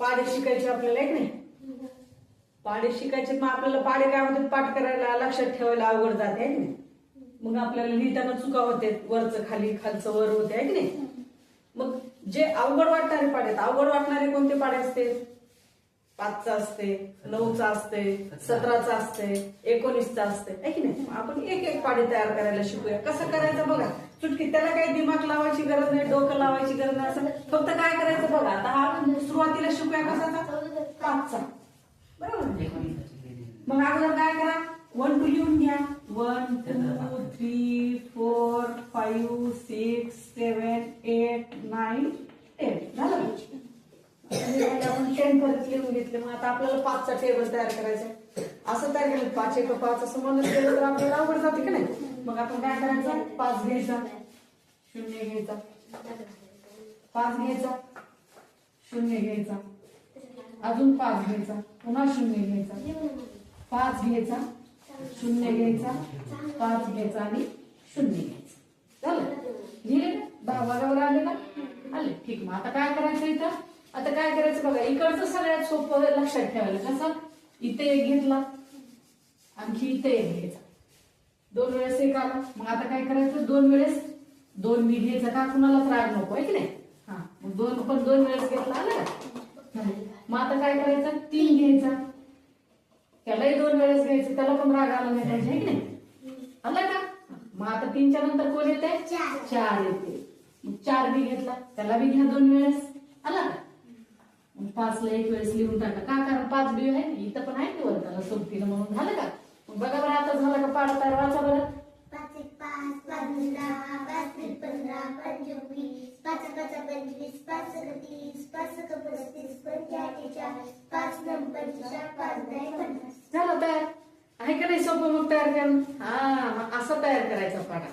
पाडे शिकायचे आपल्याला एक नाही? पाडे शिकायचे मग आपल्याला पाडे काय होते पाठ करायला लक्षात ठेवायला अवघड जाते आहे नाही? मग आपल्याला लिहिताना चुका होते वरचं खाली खालचं वर होते आहे की नाही? मग जे अवघड वाटणारे पाडे आहेत, अवघड वाटणारे कोणते पाडे असते पाचचा असते नऊचा असते सतराचा असते एकोणीसचा असते. आहे की नाही? आपण एक एक पाडी तयार करायला शिकूया. कसं करायचं बघा? चुटकी त्याला काही दिमाग लावायची गरज नाही डोकं लावायची गरज नाही असं फक्त काय करायचं बघा? आता हा सुरुवातीला शिकूया कसाचा पाचचा. बरोबर? मग अगोदर काय करा? वन टू लिहून घ्या. One two three four five six seven eight nine ten झालं का? आणि परत लिहून घेतले मग आता आपल्याला पाचचा टेबल तयार करायचा असं तयार केलं पाच एक पाच असं म्हणत केलं तर आपल्याला अवघड जाते की नाही? मग आपण काय करायचं? पाच घ्यायचा. शून्य घ्यायचा. पाच घ्यायचा. शून्य घ्यायचा. अजून पाच घ्यायचा. पुन्हा शून्य घ्यायचा. पाच घ्यायचा. शून्य घ्यायचा. पाच घ्यायचा आणि शून्य घ्यायचा. झालं? लिहिले ना दहा बरोबर आले ना? आले. ठीक मग आता काय करायचं इथं? आता काय करायचं बघा इकडचं सगळ्यात सोपं लक्षात ठेवायला कसं? इथे एक घेतला आणखी इथे एक घ्यायचा. दोन वेळेस एक आला. मग आता काय करायचं? दोन वेळेस दोन बी घ्यायचं का? कुणालाच राग नको आहे की नाही? हा मग दोन पण दोन वेळेस घेतला आलं का? मग आता काय करायचं? तीन घ्यायचा. त्यालाही दोन वेळेस घ्यायचं त्याला पण राग आला नाही पाहिजे की नाही? आलं का? मग आता तीनच्या नंतर कोण येते चार. येते मग चार बी घेतला त्याला बी घ्या दोन वेळेस. आला का? पाचला एक वेळेस लिहून टाका. का? कारण पाच बी आहे इथं पण आहे की वर त्याला सोबतीनं म्हणून. झालं का? मग बघा बरं आता झालं का पाड तयार वाचा बरं. पाच एक पाच पाच दहा पाच पंधरा पंचवीस पाच पाच पंचवीस पाच तीस पाच पस्तीस पंचेचाळीस पाच पंचेचाळीस पाच दहा पन्नास झालं तयार? आहे का नाही सोपं मग तयार करणं? हा असं तयार करायचं पाडा